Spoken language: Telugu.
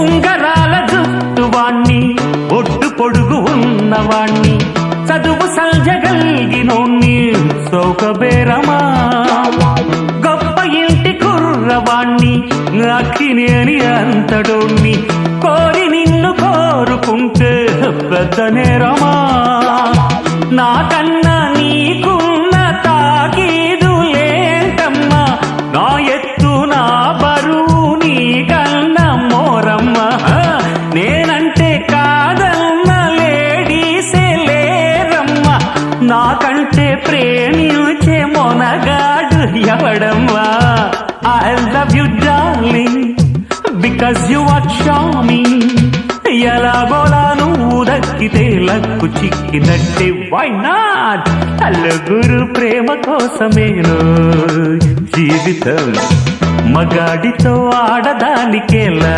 ఉంగరాల జుట్టువాణ్ణి ఒడ్డు పొడుగు ఉన్నవాణ్ణి చదువు సల్జగలిగినోణ్ణి సౌకబేరమా గొప్ప ఇంటి కుర్రవాణ్ణి అక్కినేని అంతడోణ్ణి కోరి నిన్ను కోరుకుంటే పెద్ద నేరమా నాకన్నా నాకంటే ప్రేమించే మొనగాడు ఎవడమ్మా? I love you darling because you are ఎలా ఎలాగోలా నువ్వు దక్కితే లక్కు చిక్కినట్టే. వై నాట్ అల్లుగురు ప్రేమ కోసమేను జీవితం. మగాడితో ఆడదానికేలా?